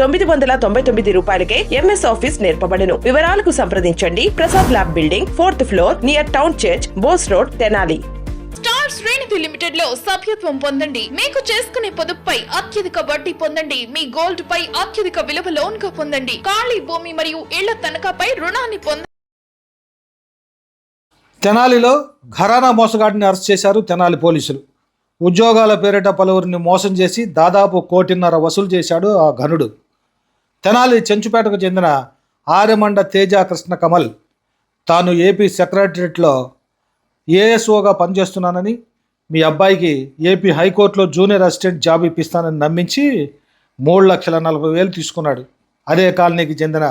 తొమ్మిది వందల తొంభై తొమ్మిది రూపాయలకే ఎంఎస్ ఆఫీస్ నేర్పబడును. వివరాలకు సంప్రదించండి. Prasad lab building fourth floor near town church Bose road Tenali. Star Srinidhi లిమిటెడ్లో సభ్యత్వం పొందండి. మీకు చేసుకునే పొదుపుపై అత్యధిక వడ్డీ పొందండి. మీ గోల్డ్ పై అత్యధిక విలువ లోన్గా పొందండి. ఖాళీ భూమి మరియు ఇళ్ళ తనఖాపై రుణాన్ని పొందండి తెనాలిలో ఘరానా మోసగాడిని అరెస్ట్ చేశారు తెనాలి పోలీసులు. ఉద్యోగాల పేరిట పలువురిని మోసం చేసి దాదాపు కోటిన్నర వసూలు చేశాడు ఆ ఘనుడు. తెనాలి చెంచుపేటకు చెందిన ఆర్యమండ తేజ కృష్ణ కమల్ తాను ఏపీ సెక్రటరియట్లో ఏఎస్ఓగా పనిచేస్తున్నానని మీ అబ్బాయికి ఏపీ హైకోర్టులో జూనియర్ అసిస్టెంట్ జాబ్ ఇప్పిస్తానని నమ్మించి మూడు లక్షల నలభై వేలు తీసుకున్నాడు. అదే కాలనీకి చెందిన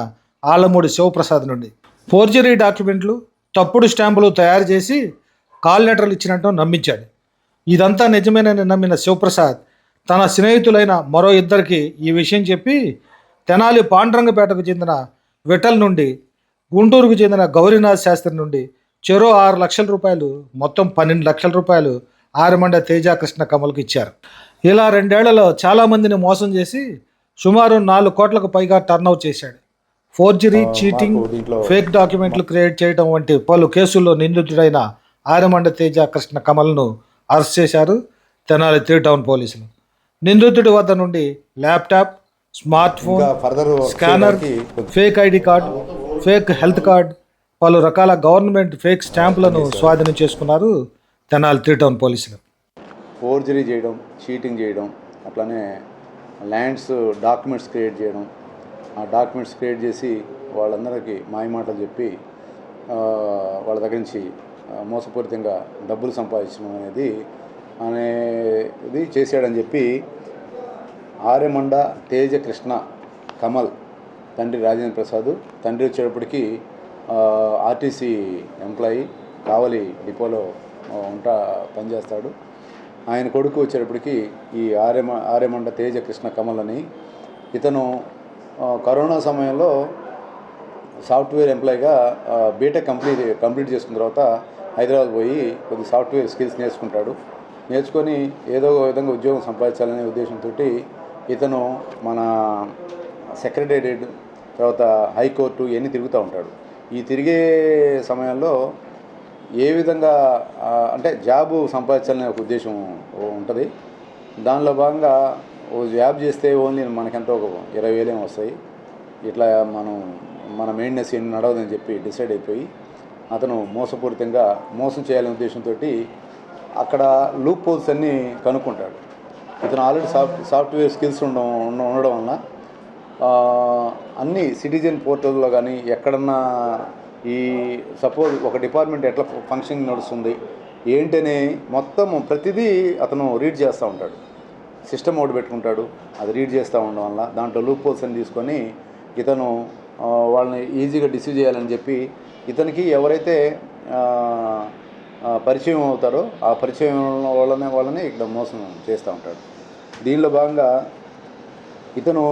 ఆలమూడి శివప్రసాద్ నుండి. ఫోర్జరీ డాక్యుమెంట్లు తప్పుడు స్టాంపులు తయారు చేసి కాల్ లెటర్లు ఇచ్చినట్టు నమ్మించాడు. ఇదంతా నిజమేనని నమ్మిన శివప్రసాద్ తన స్నేహితులైన మరో ఇద్దరికి ఈ విషయం చెప్పి తెనాలి పాండ్రంగపేటకు చెందిన విఠల్ నుండి గుంటూరుకు చెందిన గౌరీనాథ్ శాస్త్రి నుండి చెరో ఆరు లక్షల రూపాయలు మొత్తం పన్నెండు లక్షల రూపాయలు ఆరుమండ తేజ కృష్ణ కమల్కి ఇచ్చారు. ఇలా రెండేళ్ళలో చాలామందిని మోసం చేసి సుమారు నాలుగు కోట్లకు పైగా టర్నౌట్ చేశాడు. ఫోర్జరీ చీటింగ్ ఫేక్ డాక్యుమెంట్లు క్రియేట్ చేయడం వంటి పలు కేసుల్లో నిందితుడైన ఆరమండ తేజ కృష్ణ కమల్ను అరెస్ట్ చేశారు తెనాలి త్రీ టౌన్ పోలీసులు. నిందితుడి వద్ద నుండి laptop smart phone scanner fake ID card fake health card పలు రకాల గవర్నమెంట్ ఫేక్ స్టాంపులను స్వాధీనం చేసుకున్నారు తెనాలి త్రీ టౌన్ పోలీసులు. ఫోర్జరీ చేయడం చీటింగ్ చేయడం అట్లానే ల్యాండ్స్ డాక్యుమెంట్స్ క్రియేట్ చేయడం ఆ డాక్యుమెంట్స్ క్రియేట్ చేసి వాళ్ళందరికీ మాయమాటలు చెప్పి వాళ్ళ దగ్గర నుంచి మోసపూరితంగా డబ్బులు సంపాదించడం అనేది అనేది చేశాడని చెప్పి ఆర్యమండ తేజ కృష్ణ కమల్ తండ్రి రాజేంద్ర ప్రసాద్ తండ్రి వచ్చేటప్పటికి ఆర్టీసీ ఎంప్లాయీ కావలి డిపోలో ఉంటా పనిచేస్తాడు. ఆయన కొడుకు వచ్చేటప్పటికి ఈ ఆర్యమ ఆర్యమండ తేజ కృష్ణ కమల్ అని. ఇతను కరోనా సమయంలో సాఫ్ట్వేర్ ఎంప్లాయీగా బీటెక్ కంప్లీట్ కంప్లీట్ చేసుకున్న తర్వాత హైదరాబాద్ పోయి కొద్ది సాఫ్ట్వేర్ స్కిల్స్ నేర్చుకుంటాడు. నేర్చుకొని ఏదో ఒక విధంగా ఉద్యోగం సంపాదించాలనే ఉద్దేశంతో ఇతను మన సెక్రటేరియట్ తర్వాత హైకోర్టు ఇవన్నీ తిరుగుతూ ఉంటాడు. ఈ తిరిగే సమయంలో ఏ విధంగా అంటే జాబు సంపాదించాలనే ఒక ఉద్దేశం ఉంటుంది. దానిలో భాగంగా ఓ జాబ్ చేస్తే ఓన్లీ మనకెంతో ఒక ఇరవై వేలేం వస్తాయి. ఇట్లా మనం మన మెయిన్నెస్ ఏం నడవదని చెప్పి డిసైడ్ అయిపోయి అతను మోసపూరితంగా మోసం చేయాలనే ఉద్దేశంతో అక్కడ లూప్ పోల్స్ అన్నీ కనుక్కుంటాడు. ఇతను ఆల్రెడీ సాఫ్ట్ సాఫ్ట్వేర్ స్కిల్స్ ఉండడం ఉండడం వలన అన్ని సిటిజన్ పోర్టల్లో కానీ ఎక్కడన్నా ఈ సపోజ్ ఒక డిపార్ట్మెంట్ ఎట్లా ఫంక్షన్ నడుస్తుంది ఏంటని మొత్తం ప్రతిదీ అతను రీడ్ చేస్తూ ఉంటాడు. సిస్టమ్ ఒకటి పెట్టుకుంటాడు అది రీడ్ చేస్తూ ఉండడం వల్ల దాంట్లో లూప్ పోల్స్ అని తీసుకొని ఇతను వాళ్ళని ఈజీగా డిసీవ్ చేయాలని చెప్పి ఇతనికి ఎవరైతే పరిచయం అవుతారో ఆ పరిచయం వాళ్ళనే వాళ్ళని ఇక్కడ మోసం చేస్తూ ఉంటాడు. దీనిలో భాగంగా ఇతను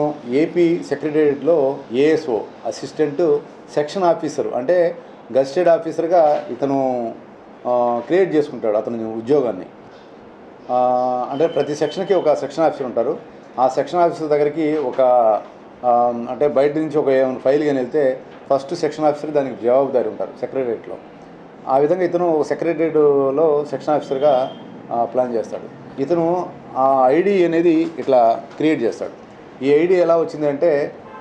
ఏపీ సెక్రటేరియట్లో ఏఎస్ఓ అసిస్టెంట్ సెక్షన్ ఆఫీసర్ అంటే గస్టెడ్ ఆఫీసర్గా ఇతను క్రియేట్ చేసుకుంటాడు అతని ఉద్యోగాన్ని. అంటే ప్రతి సెక్షన్కి ఒక సెక్షన్ ఆఫీసర్ ఉంటారు. ఆ సెక్షన్ ఆఫీసర్ దగ్గరికి ఒక అంటే బయట నుంచి ఒక ఏమైనా ఫైల్ కానీ వెళ్తే ఫస్ట్ సెక్షన్ ఆఫీసర్ దానికి జవాబుదారి ఉంటారు సెక్రటరియట్లో ఆ విధంగా ఇతను సెక్రటరియట్లో సెక్షన్ ఆఫీసర్గా ప్లాన్ చేస్తాడు. ఇతను ఆ ఐడి అనేది ఇట్లా క్రియేట్ చేస్తాడు. ఈ ఐడి ఎలా వచ్చిందంటే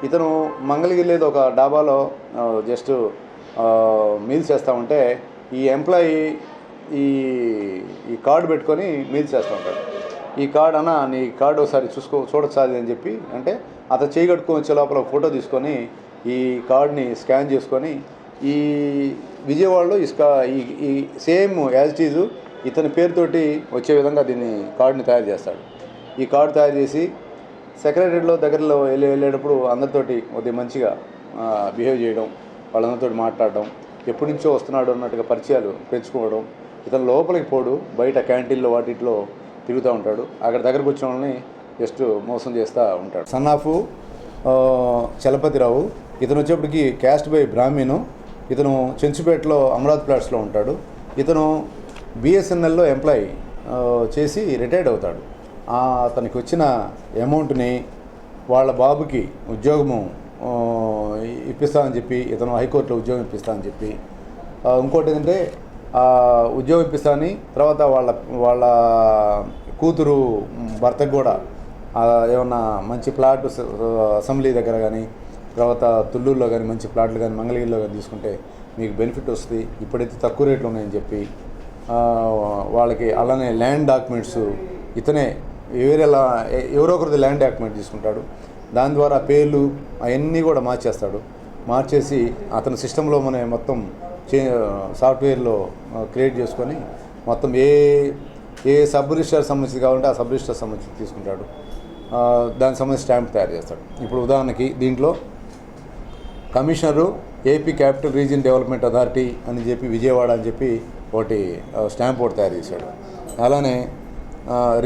ఇతను మంగళగిరిలో ఒక డాబాలో జస్ట్ మీల్స్ చేస్తూ ఉంటే ఈ ఎంప్లాయీ ఈ ఈ కార్డు పెట్టుకొని మీల్స్ చేస్తూ ఉంటాడు. ఈ కార్డు అన్న నీ కార్డు ఒకసారి చూసుకో చూడొచ్చాది అని చెప్పి అంటే అతను చేయగట్టుకుని వచ్చే లోపల ఫోటో తీసుకొని ఈ కార్డ్ని స్కాన్ చేసుకొని ఈ విజయవాడలో ఇసుక ఈ ఈ సేమ్ యాజ్ ఇట్ ఈజ్ ఇతని పేరుతోటి వచ్చే విధంగా దీన్ని కార్డుని తయారు చేస్తాడు. ఈ కార్డు తయారు చేసి సెక్రటరీలో దగ్గరలో వెళ్ళి వెళ్ళేటప్పుడు అందరితోటి కొద్దిగా మంచిగా బిహేవ్ చేయడం వాళ్ళందరితో మాట్లాడడం ఎప్పటి నుంచో వస్తున్నాడు అన్నట్టుగా పరిచయాలు పెంచుకోవడం ఇతను లోపలికి పోడు బయట క్యాంటీన్లో వాటిట్లో తిరుగుతూ ఉంటాడు. అక్కడ దగ్గరకు వచ్చిన వాళ్ళని జస్ట్ మోసం చేస్తూ ఉంటాడు. సన్నాఫు చలపతిరావు ఇతను వచ్చేప్పటికి క్యాస్ట్ బై బ్రాహ్మీను. ఇతను చెంచుపేటలో అమరావతి ప్లాట్స్లో ఉంటాడు. ఇతను బిఎస్ఎన్ఎల్లో ఎంప్లాయీ చేసి రిటైర్డ్ అవుతాడు. అతనికి వచ్చిన అమౌంట్ని వాళ్ళ బాబుకి ఉద్యోగము ఇప్పిస్తానని చెప్పి ఇతను హైకోర్టులో ఉద్యోగం ఇప్పిస్తానని చెప్పి. ఇంకోటి ఏంటంటే ఉద్యోగం ఇప్పిస్తానని తర్వాత వాళ్ళ వాళ్ళ కూతురు భర్తకు కూడా ఏమన్నా మంచి ప్లాట్ అసెంబ్లీ దగ్గర కానీ తర్వాత తుళ్ళూరులో కానీ మంచి ప్లాట్లు కానీ మంగళగిరిలో కానీ తీసుకుంటే మీకు బెనిఫిట్ వస్తుంది. ఇప్పుడైతే తక్కువ రేట్లు ఉన్నాయని చెప్పి వాళ్ళకి అలానే ల్యాండ్ డాక్యుమెంట్స్ ఇతనే వేరేలా ఎవరో ఒకరిది ల్యాండ్ డాక్యుమెంట్ తీసుకుంటాడు. దాని ద్వారా పేర్లు అవన్నీ కూడా మార్చేస్తాడు. మార్చేసి అతని సిస్టంలో మన మొత్తం చే సాఫ్ట్వేర్లో క్రియేట్ చేసుకొని మొత్తం ఏ ఏ సబ్ రిజిస్టర్ సంబంధించి కావాలంటే ఆ సబ్ రిజిస్టర్ సంబంధించి తీసుకుంటాడు. దానికి సంబంధించి స్టాంప్ తయారు చేస్తాడు. ఇప్పుడు ఉదాహరణకి దీంట్లో commissioner AP capital region development authority అని చెప్పి విజయవాడ అని చెప్పి ఒకటి స్టాంప్ ఒకటి తయారు చేశాడు. అలానే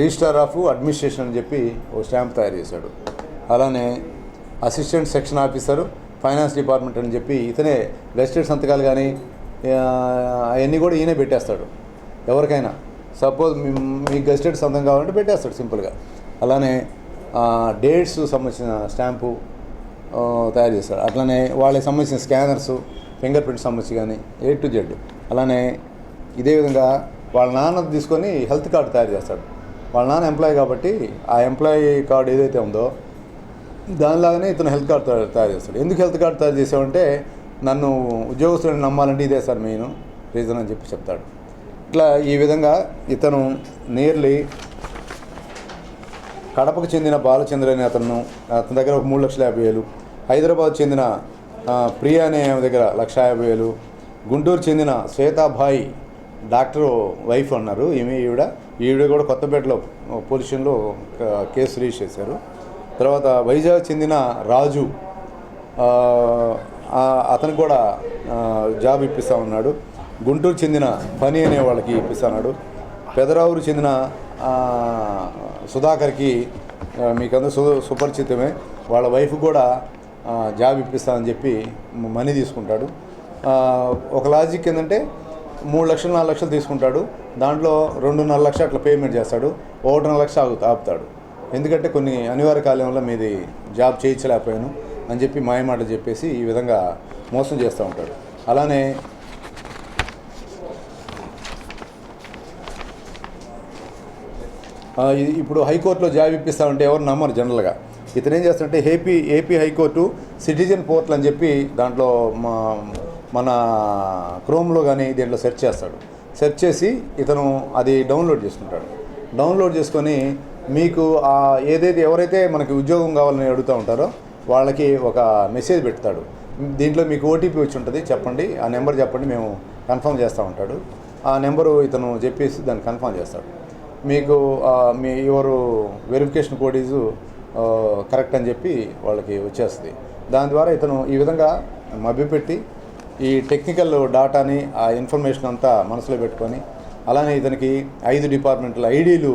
రిజిస్ట్రార్ ఆఫ్ అడ్మినిస్ట్రేషన్ అని చెప్పి ఒక స్టాంప్ తయారు చేశాడు. అలానే assistant section officer finance department అని చెప్పి ఇతనే గెస్టెడ్ సంతకాలు కానీ అవన్నీ కూడా ఈయనే పెట్టేస్తాడు. ఎవరికైనా. సపోజ్ మీకు గెస్టెడ్ సంతకం కావాలంటే పెట్టేస్తాడు సింపుల్గా. అలానే డేట్స్ సంబంధించిన స్టాంపు తయారు చేస్తాడు అట్లానే వాళ్ళకి సంబంధించిన స్కానర్స్ ఫింగర్ ప్రింట్ సంబంధించి కానీ ఏ టు జెడ్. అలానే ఇదే విధంగా వాళ్ళ నాన్న తీసుకొని హెల్త్ కార్డు తయారు చేస్తాడు. వాళ్ళ నాన్న ఎంప్లాయీ కాబట్టి ఆ ఎంప్లాయీ కార్డు ఏదైతే ఉందో దానిలాగానే ఇతను హెల్త్ కార్డు తయారు తయారు చేస్తాడు. ఎందుకు హెల్త్ కార్డు తయారు చేసామంటే నన్ను ఉద్యోగస్తులను నమ్మాలంటే ఇదే సార్ మెయిన్ రీజన్ అని చెప్పి చెప్తాడు. ఇట్లా ఈ విధంగా ఇతను నియర్లీ కడపకు చెందిన బాలచంద్ర అనే అతను అతని దగ్గర ఒక మూడు లక్షల యాభై వేలు. హైదరాబాద్ చెందిన ప్రియా అనే ఆమె దగ్గర లక్ష యాభై వేలు. గుంటూరు చెందిన శ్వేతాభాయ్ డాక్టర్ వైఫ్ అన్నారు ఈమె ఈవిడ ఈవిడ కూడా కొత్తపేటలో పొజిషన్లో కేసు రిజిస్టర్ చేశారు. తర్వాత వైజాగ్ చెందిన రాజు అతనికి అతను కూడా జాబ్ ఇప్పిస్తా ఉన్నాడు. గుంటూరు చెందిన పని అనే వాళ్ళకి ఇప్పిస్తున్నాడు పెదరావురు చెందిన సుధాకర్కి మీకందరూ సు సుపరిచితమే. వాళ్ళ వైఫ్ కూడా జాబ్ ఇప్పిస్తానని చెప్పి మనీ తీసుకుంటాడు. ఒక లాజిక్ ఏంటంటే మూడు లక్షలు నాలుగు లక్షలు తీసుకుంటాడు. దాంట్లో రెండున్నర లక్షలు అట్లా పేమెంట్ చేస్తాడు. ఒకటిన్నర లక్ష ఆగు ఆపుతాడు. ఎందుకంటే కొన్ని అనివార్య కాలం వల్ల మీది జాబ్ చేయించలేకపోయాను అని చెప్పి మాయమాట చెప్పేసి ఈ విధంగా మోసం చేస్తూ ఉంటాడు. అలానే ఆ, ఇది ఇప్పుడు హైకోర్టులో జాబ్ ఇప్పిస్తా ఉంటే ఎవరు నమ్మరు జనరల్గా. ఇతను ఏం చేస్తాడంటే AP AP high court citizen portal అని చెప్పి దాంట్లో మా మన క్రోమ్లో కానీ దీంట్లో సెర్చ్ చేస్తాడు. సెర్చ్ చేసి ఇతను అది డౌన్లోడ్ చేసుకుంటాడు. డౌన్లోడ్ చేసుకొని మీకు ఆ ఏదైతే ఎవరైతే మనకి ఉద్యోగం కావాలని అడుగుతూ ఉంటారో వాళ్ళకి ఒక మెసేజ్ పెడతాడు. దీంట్లో మీకు ఓటీపీ వచ్చి ఉంటుంది చెప్పండి. ఆ నెంబర్ చెప్పండి మేము కన్ఫర్మ్ చేస్తూ ఉంటాడు. ఆ నెంబరు ఇతను చెప్పేసి దాన్ని కన్ఫర్మ్ చేస్తాడు. మీకు మీ ఎవరు వెరిఫికేషన్ కోడ్ కరెక్ట్ అని చెప్పి వాళ్ళకి వచ్చేస్తుంది. దాని ద్వారా ఇతను ఈ విధంగా మభ్యపెట్టి ఈ టెక్నికల్ డాటాని ఆ ఇన్ఫర్మేషన్ అంతా మనసులో పెట్టుకొని అలానే ఇతనికి ఐదు డిపార్ట్మెంట్ల ఐడీలు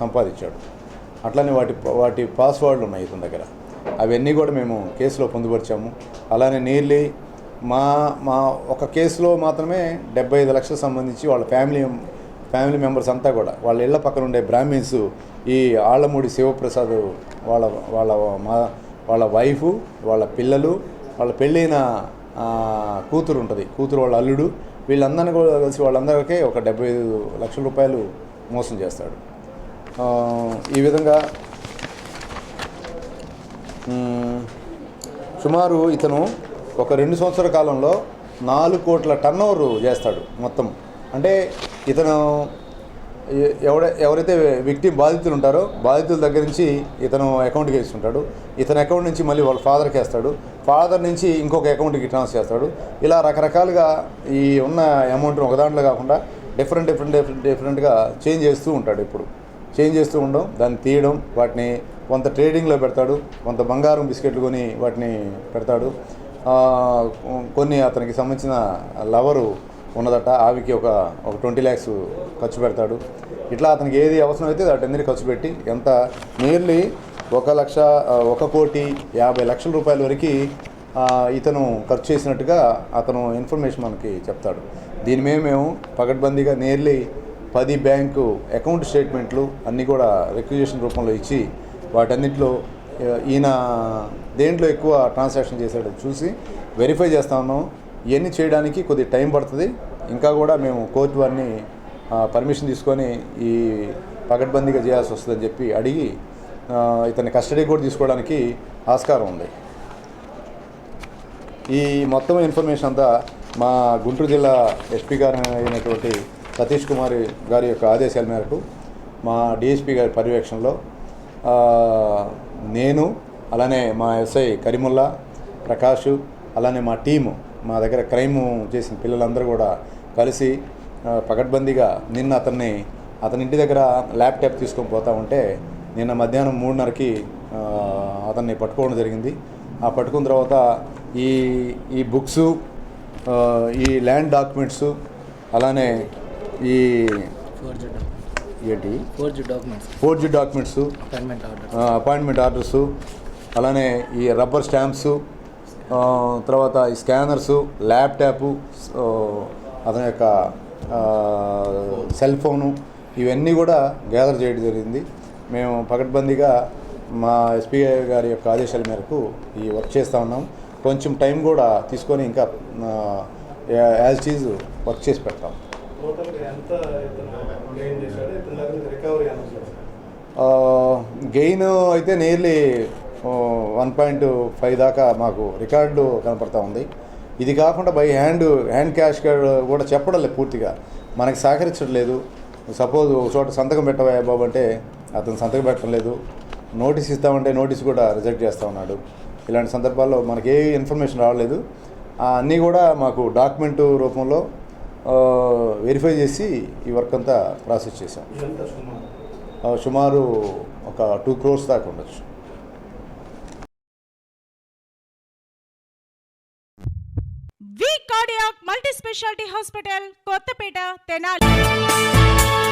సంపాదించాడు. అట్లానే వాటి వాటి పాస్వర్డ్లు ఉన్నాయి ఇతని దగ్గర. అవన్నీ కూడా మేము కేసులో పొందుపరిచాము. అలానే నీర్లీ మా మా ఒక కేసులో మాత్రమే డెబ్బై ఐదు లక్షలకు సంబంధించి వాళ్ళ ఫ్యామిలీ ఫ్యామిలీ మెంబర్స్ అంతా కూడా వాళ్ళ ఇళ్ళ పక్కన ఉండే బ్రాహ్మిన్స్ ఈ ఆళ్ళమూడి శివప్రసాద్ వాళ్ళ వాళ్ళ మా వాళ్ళ వైఫ్ వాళ్ళ పిల్లలు వాళ్ళ పెళ్ళైన కూతురు ఉంటుంది. కూతురు వాళ్ళ అల్లుడు. వీళ్ళందరినీ కూడా కలిసి వాళ్ళందరికీ ఒక డెబ్బై ఐదు లక్షల రూపాయలు మోసం చేస్తాడు. ఈ విధంగా సుమారు ఇతను ఒక రెండు సంవత్సరాల కాలంలో నాలుగు కోట్ల టర్న్ చేస్తాడు మొత్తం. అంటే ఇతను ఎవడ ఎవరైతే వ్యక్తి బాధితులు ఉంటారో బాధితుల దగ్గర నుంచి ఇతను అకౌంట్కి వేస్తుంటాడు. ఇతని అకౌంట్ నుంచి మళ్ళీ వాళ్ళ ఫాదర్కి వేస్తాడు. ఫాదర్ నుంచి ఇంకొక అకౌంట్కి ట్రాన్స్ఫర్ చేస్తాడు. ఇలా రకరకాలుగా ఈ ఉన్న అమౌంట్ ఒక దాంట్లో కాకుండా డిఫరెంట్ డిఫరెంట్ డిఫరెంట్ డిఫరెంట్గా చేంజ్ చేస్తూ ఉంటాడు ఇప్పుడు. చేంజ్ చేస్తూ ఉండడం దాన్ని తీయడం వాటిని కొంత ట్రేడింగ్లో పెడతాడు కొంత బంగారం బిస్కెట్లు కొని వాటిని పెడతాడు. కొన్ని అతనికి సంబంధించిన లవరు ఉన్నదట. ఆవికి ఒక ఒక ట్వంటీ ల్యాక్స్ ఖర్చు పెడతాడు. ఇట్లా అతనికి ఏది అవసరం అయితే వాటన్నిటి ఖర్చు పెట్టి ఎంత నియర్లీ ఒక లక్ష ఒక కోటి యాభై లక్షల రూపాయల వరకు ఇతను ఖర్చు చేసినట్టుగా అతను ఇన్ఫర్మేషన్ మనకి చెప్తాడు. దీని మీద మేము పకడ్బందీగా నియర్లీ పది బ్యాంకు అకౌంట్ స్టేట్మెంట్లు అన్నీ కూడా రిక్విజేషన్ రూపంలో ఇచ్చి వాటన్నిటిలో ఈయన దేంట్లో ఎక్కువ ట్రాన్సాక్షన్ చేశాడో చూసి వెరిఫై చేస్తా ఉన్నాం. ఇవన్నీ చేయడానికి కొద్ది టైం పడుతుంది. ఇంకా కూడా మేము కోర్టు వారిని పర్మిషన్ తీసుకొని ఈ పకడ్బందీగా చేయాల్సి వస్తుందని చెప్పి అడిగి ఇతని కస్టడీ కూడా తీసుకోవడానికి ఆస్కారం ఉంది. ఈ మొత్తం ఇన్ఫర్మేషన్ అంతా మా గుంటూరు జిల్లా ఎస్పీ గారు అయినటువంటి సతీష్ కుమార్ గారి యొక్క ఆదేశాల మేరకు మా డిఎస్పీ గారి పర్యవేక్షణలో నేను అలానే మా ఎస్ఐ కరిముల్లా ప్రకాష్ అలానే మా టీము మా దగ్గర క్రైమ్ చేసిన పిల్లలందరూ కూడా కలిసి పకడ్బందీగా నిన్న అతన్ని అతని ఇంటి దగ్గర ల్యాప్టాప్ తీసుకొని పోతా ఉంటే నిన్న మధ్యాహ్నం మూడున్నరకి అతన్ని పట్టుకోవడం జరిగింది. ఆ పట్టుకున్న తర్వాత ఈ ఈ బుక్స్ ఈ ల్యాండ్ డాక్యుమెంట్స్ అలానే ఈ ఏంటి? Forge documents. Forgery documents. Appointment orders. అలానే ఈ రబ్బర్ స్టాంప్స్ తర్వాత ఈ స్కానర్సు ల్యాప్టాపు అతని యొక్క సెల్ ఫోను ఇవన్నీ కూడా గ్యాదర్ చేయడం జరిగింది. మేము పకడ్బందీగా మా ఎస్పీ గారి యొక్క ఆదేశాల మేరకు ఈ వర్క్ చేస్తూ ఉన్నాం. కొంచెం టైం కూడా తీసుకొని ఇంకా యాజ్ చీజ్ వర్క్ చేసి పెడతాం. గెయిన్ అయితే నియర్లీ వన్ పాయింట్ ఫైవ్ దాకా మాకు రికార్డు కనపడతా ఉంది. ఇది కాకుండా బై హ్యాండ్ హ్యాండ్ క్యాష్ కూడా చెప్పడం లేదు పూర్తిగా. మనకి సహకరించడం లేదు సపోజ్ ఒక చోట సంతకం పెట్టవా బాబు అంటే అతను సంతకం పెట్టడం లేదు. నోటీస్ ఇస్తామంటే నోటీస్ కూడా రిజెక్ట్ చేస్తూ ఉన్నాడు. ఇలాంటి సందర్భాల్లో మనకి ఏ ఇన్ఫర్మేషన్ రావలేదు ఆ అన్నీ కూడా మాకు డాక్యుమెంట్ రూపంలో వెరిఫై చేసి ఈ వర్క్ అంతా ప్రాసెస్ ఆ, సుమారు ఒక టూ క్రోర్స్ దాకా ఉండొచ్చు. Speciality hospital कोतपेट Tenali